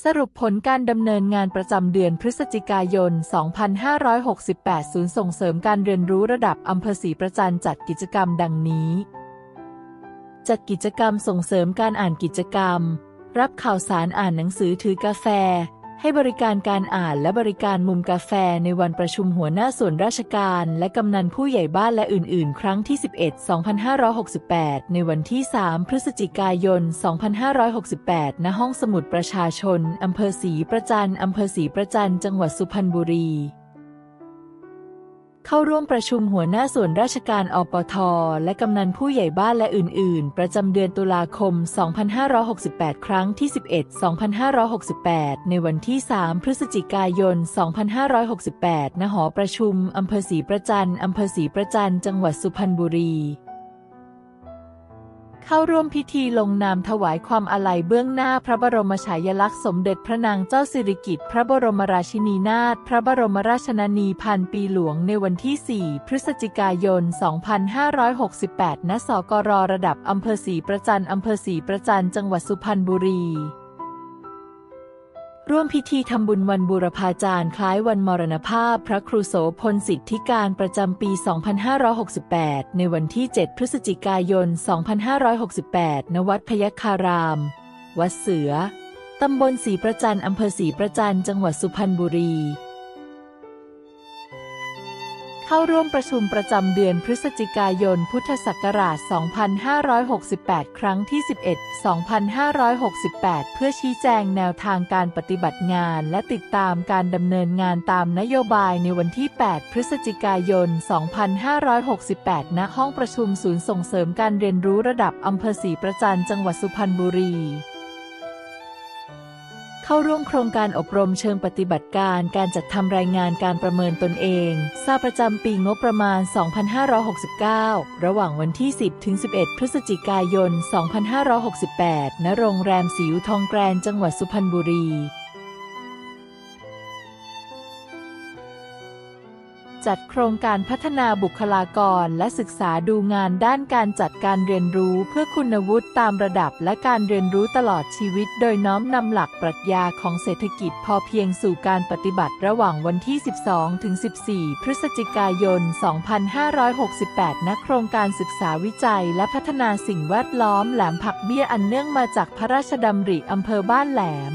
สรุปผลการดำเนินงานประจำเดือนพฤศจิกายน 2568 ศูนย์ส่งเสริมการเรียนรู้ระดับอำเภอศรีประจันจัดกิจกรรมดังนี้ จัดกิจกรรมส่งเสริมการอ่านกิจกรรม รับข่าวสารอ่านหนังสือถือกาแฟ ให้บริการการอ่านและบริการมุมกาแฟในวันประชุมหัวหน้าส่วนราชการ และกำนันผู้ใหญ่บ้านและอื่น ๆ ครั้งที่ 11 2568 ในวันที่ 3 พฤศจิกายน 2568 ณ ห้องสมุดประชาชน อำเภอศรีประจัน อำเภอศรีประจัน จังหวัดสุพรรณบุรี เข้าร่วมประชุมหัวหน้าส่วนราชการอปท และกำนันผู้ใหญ่บ้านและอื่น ๆ ประจำเดือนตุลาคม 2568 ครั้งที่ 11 2568 ในวันที่ 3 พฤศจิกายน 2568 ณ หอประชุมอำเภอศรีประจันอำเภอศรีประจันจังหวัดสุพรรณบุรี เข้าร่วมพิธีลงนามถวายความอาลัยเบื้องหน้าพระบรมฉายาลักษณ์สมเด็จพระนางเจ้าสิริกิติ์พระบรมราชินีนาถพระบรมราชชนนีพันปีหลวงในวันที่ 4 พฤศจิกายน 2568 ณ สกรระดับอำเภอศรีประจันอำเภอศรีประจันจังหวัดสุพรรณบุรี ร่วมพิธีทำบุญวันบูรพาจารย์คล้ายวันมรณภาพพระครูโสพลสิทธิการประจำปี 2568 ในวันที่ 7 พฤศจิกายน 2568 ณ วัดพยัคฆาราม วัดเสือ ตำบลศรีประจันอำเภอศรีประจันจังหวัดสุพรรณบุรี เข้าร่วมประชุมประจำเดือนพฤศจิกายน พุทธศักราช 2568 ครั้งที่ 11 2568 เพื่อชี้แจงแนวทางการปฏิบัติงานและติดตามการดำเนินงานตามนโยบายในวันที่ 8 พฤศจิกายน 2568 ณ ห้องประชุมศูนย์ส่งเสริมการเรียนรู้ระดับอำเภอศรีประจันจังหวัดสุพรรณบุรี เข้าร่วมโครงการอบรมเชิงปฏิบัติการ การจัดทำรายงานการประเมินตนเอง ทราบประจำปีงบประมาณ 2569 ระหว่างวันที่ 10 ถึง 11 พฤศจิกายน 2568 ณ โรงแรมสิวทองแกรน จังหวัดสุพรรณบุรี จัดโครงการพัฒนาบุคลากรและศึกษาดูงานด้านการจัดการเรียนรู้เพื่อคุณวุฒิตามระดับและการเรียนรู้ตลอดชีวิต โดยน้อมนำหลักปรัชญาของเศรษฐกิจพอเพียงสู่การปฏิบัติระหว่างวันที่ 12 ถึง 14 พฤศจิกายน 2568 ณ โครงการศึกษาวิจัยและพัฒนาสิ่งแวดล้อมแหลมผักเบี้ยอันเนื่องมาจากพระราชดำริอำเภอบ้านแหลม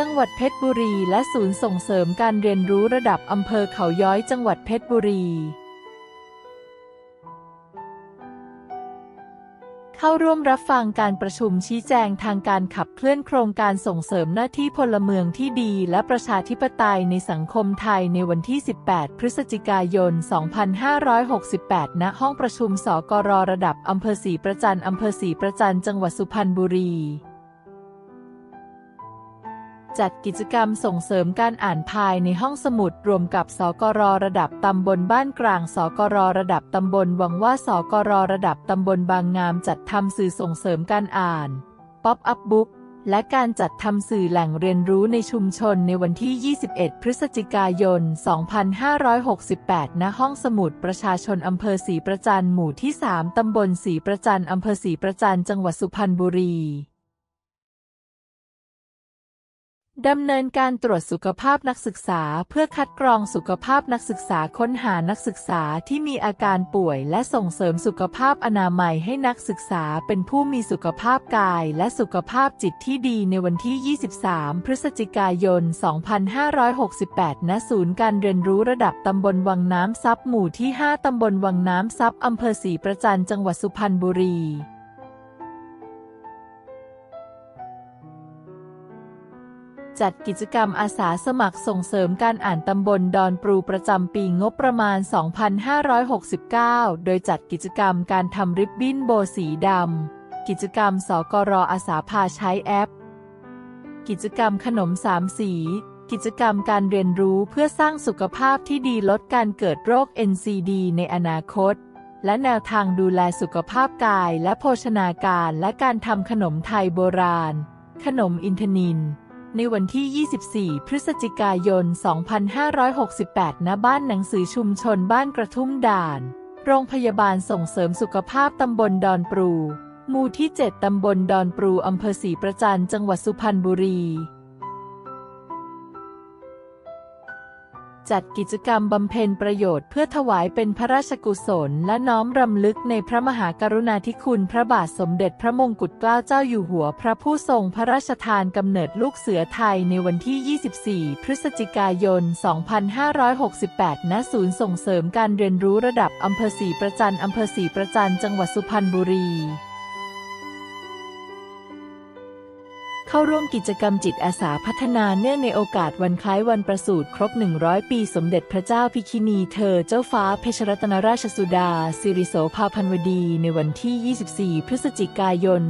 จังหวัดเพชรบุรีและศูนย์ส่งเสริมการเรียนรู้ระดับอำเภอเขาย้อยจังหวัดเพชรบุรี เข้าร่วมรับฟังการประชุมชี้แจงทางการขับเคลื่อนโครงการส่งเสริมหน้าที่พลเมืองที่ดีและประชาธิปไตยในสังคมไทยในวันที่ 18 พฤศจิกายน 2568 ณ ห้องประชุมสกรระดับอำเภอศรีประจันอำเภอศรีประจันจังหวัดสุพรรณบุรี จัดกิจกรรมส่งเสริมการอ่านภายในห้องสมุดรวมกับสกรระดับตำบลบ้านกลางสกรระดับตำบลหวังว่าสกรระดับตำบลบางงามจัดทำสื่อส่งเสริมการอ่านป๊อปอัพบุ๊กและการจัดทำสื่อแหล่งเรียนรู้ในชุมชนในวันที่ 21 พฤศจิกายน 2568 ณ ห้องสมุดประชาชนอำเภอศรีประจันหมู่ที่ 3 ตำบลศรีประจันอำเภอศรีประจันจังหวัดสุพรรณบุรี ดำเนินการตรวจสุขภาพนักศึกษาเพื่อคัดกรองสุขภาพนักศึกษาค้นหานักศึกษาที่มีอาการป่วยและส่งเสริมสุขภาพอนามัยให้นักศึกษาเป็นผู้มีสุขภาพกายและสุขภาพจิตที่ดีในวันที่ 23 พฤศจิกายน 2568 ณ ศูนย์การเรียนรู้ระดับตำบลวังน้ำซับหมู่ที่ 5 ตำบลวังน้ำซับอำเภอศรีประจันจังหวัดสุพรรณบุรี จัดกิจกรรมอาสาสมัครส่งเสริมการอ่านตำบลดอนปรูประจำปีงบประมาณ 2569 โดยจัดกิจกรรมการทำริบบิ้นโบสีดำ กิจกรรมสกรออาสาพาใช้แอป กิจกรรมขนมสามสี กิจกรรมการเรียนรู้เพื่อสร้างสุขภาพที่ดีลดการเกิดโรค NCD ในอนาคต และแนวทางดูแลสุขภาพกายและโภชนาการและการทำขนมไทยโบราณ ขนมอินทนิน ในวันที่ 24 พฤศจิกายน 2568 ณ บ้านหนังสือชุมชนบ้านกระทุ่มด่าน โรงพยาบาลส่งเสริมสุขภาพตำบลดอนปรู หมู่ที่ 7 ตำบลดอนปรู อำเภอศรีประจันจังหวัดสุพรรณบุรี จัดกิจกรรมบำเพ็ญประโยชน์เพื่อถวายเป็นพระราชกุศล และน้อมรำลึกในพระมหากรุณาธิคุณพระบาทสมเด็จพระมงกุฎเกล้าเจ้าอยู่หัว พระผู้ทรงพระราชทานกำเนิดลูกเสือไทยในวันที่ 24 พฤศจิกายน 2568 ณ ศูนย์ส่งเสริมการเรียนรู้ระดับอำเภอศรีประจันอำเภอศรีประจันจังหวัดสุพรรณบุรี เข้าร่วมกิจกรรมจิตอาสาพัฒนาเนื่องในโอกาสวันคล้ายวันประสูติครบ 100 ปีสมเด็จพระเจ้าพิคินีเธอเจ้าฟ้าเพชรรัตนราชสุดา สิริโสภาพันวดี ในวันที่ 24 พฤศจิกายน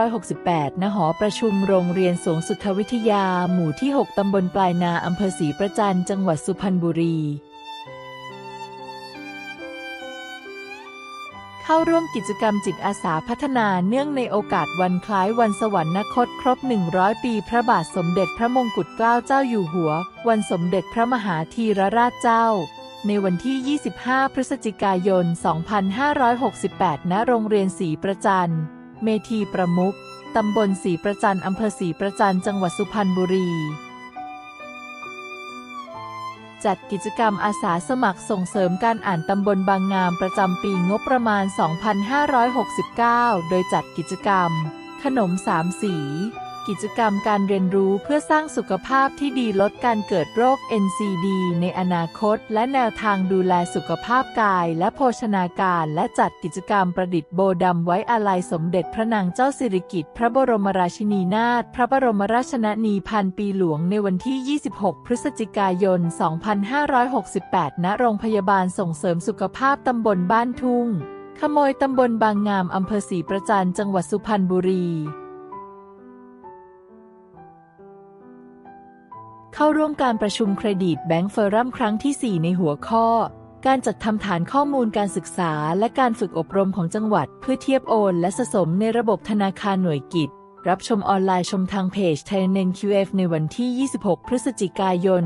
2568 ณ หอประชุมโรงเรียนสวงสุทธวิทยา หมู่ที่ 6 ตำบลปลายนาอำเภอศรีประจันจังหวัดสุพรรณบุรี เข้าร่วมกิจกรรมจิตอาสาพัฒนาเนื่องในโอกาสวันคล้ายวันสวรรคตครบ 100 ปีพระบาทสมเด็จพระมงกุฎเกล้าเจ้าอยู่หัว วันสมเด็จพระมหาธีรราชเจ้า ในวันที่ 25 พฤศจิกายน 2568 ณ โรงเรียนศรีประจัน เมธีประมุขตำบลศรีประจันอำเภอศรีประจัน จังหวัดสุพรรณบุรี จัดกิจกรรมอาสาสมัครส่งเสริมการอ่านตำบลบางงามประจำปีงบประมาณ 2569 โดยจัดกิจกรรม ขนมสามสี กิจกรรมการเรียนรู้เพื่อสร้างสุขภาพที่ดีลดการเกิดโรค NCD ในอนาคต และแนวทางดูแลสุขภาพกาย และโภชนาการและจัดกิจกรรมประดิษฐ์โบดำไว้อาลัยสมเด็จพระนางเจ้าสิริกิติ์พระบรมราชินีนาถพระบรมราชชนนีพันปีหลวงในวันที่ 26 พฤศจิกายน 2568 ณ โรงพยาบาลส่งเสริมสุขภาพตำบลบ้านทุ่ง ขโมยตำบลบางงามอำเภอศรีประจันจังหวัดสุพรรณบุรี เข้าร่วมการประชุมเครดิตแบงก์เฟอรัมครั้งที่ 4 ในหัวข้อ การจัดทำฐานข้อมูลการศึกษา และการฝึกอบรมของจังหวัด เพื่อเทียบโอนและสะสมในระบบธนาคารหน่วยกิจ รับชมออนไลน์ชมทางเพจไทยเนน QF ในวันที่ 26 พฤศจิกายน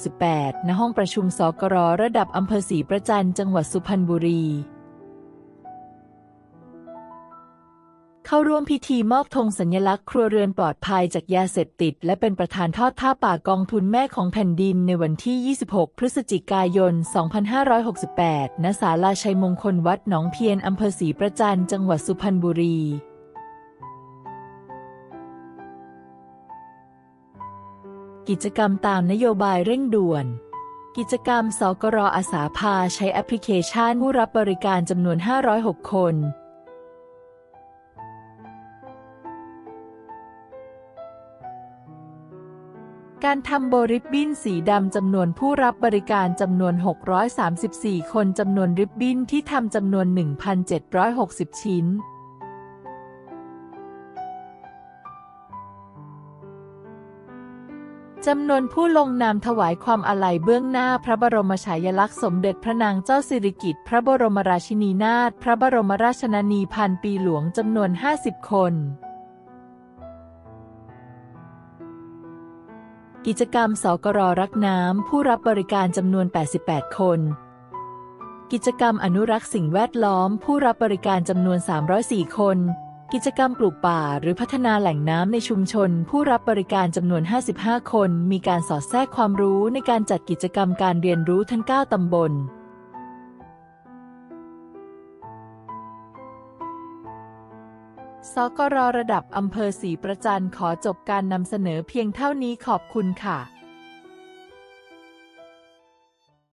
2568 ณ ห้องประชุมสกรระดับอำเภอศรีประจันจังหวัดสุพรรณบุรี เข้าร่วมพิธีมอบธงสัญลักษณ์ครัวเรือนปลอดภัยจากยาเสพติด และเป็นประธานทอดท่าป่ากองทุนแม่ของแผ่นดินในวันที่ 26 พฤศจิกายน 2568 ณ ศาลาชัยมงคลวัดหนองเพียนอำเภอศรีประจันจังหวัดสุพรรณบุรีกิจกรรมตามนโยบายเร่งด่วน กิจกรรมสกรอาสาพาใช้แอปพลิเคชันผู้รับบริการจำนวน 506 คน การทำโบริบบิ้นสีดำจำนวนผู้รับบริการจำนวน 634 คนจำนวนริบบิ้นที่ทำจำนวน 1,760 ชิ้น จำนวนผู้ลงนามถวายความอาลัยเบื้องหน้าพระบรมฉายาลักษณ์สมเด็จพระนางเจ้าสิริกิติ์พระบรมราชินีนาถพระบรมราชชนนีพันปีหลวงจำนวน 50 คน กิจกรรมสกรรักน้ำผู้รับบริการจำนวน 88 คน กิจกรรมอนุรักษ์สิ่งแวดล้อม ผู้รับบริการจำนวน 304 คน กิจกรรมปลูกป่าหรือพัฒนาแหล่งน้ำในชุมชน ผู้รับบริการจำนวน 55 คน มีการสอดแทรกความรู้ในการจัดกิจกรรมการเรียนรู้ทั้ง 9 ตำบล สกรระดับอำเภอศรีประจันขอจบการนำเสนอเพียงเท่านี้ขอบคุณค่ะ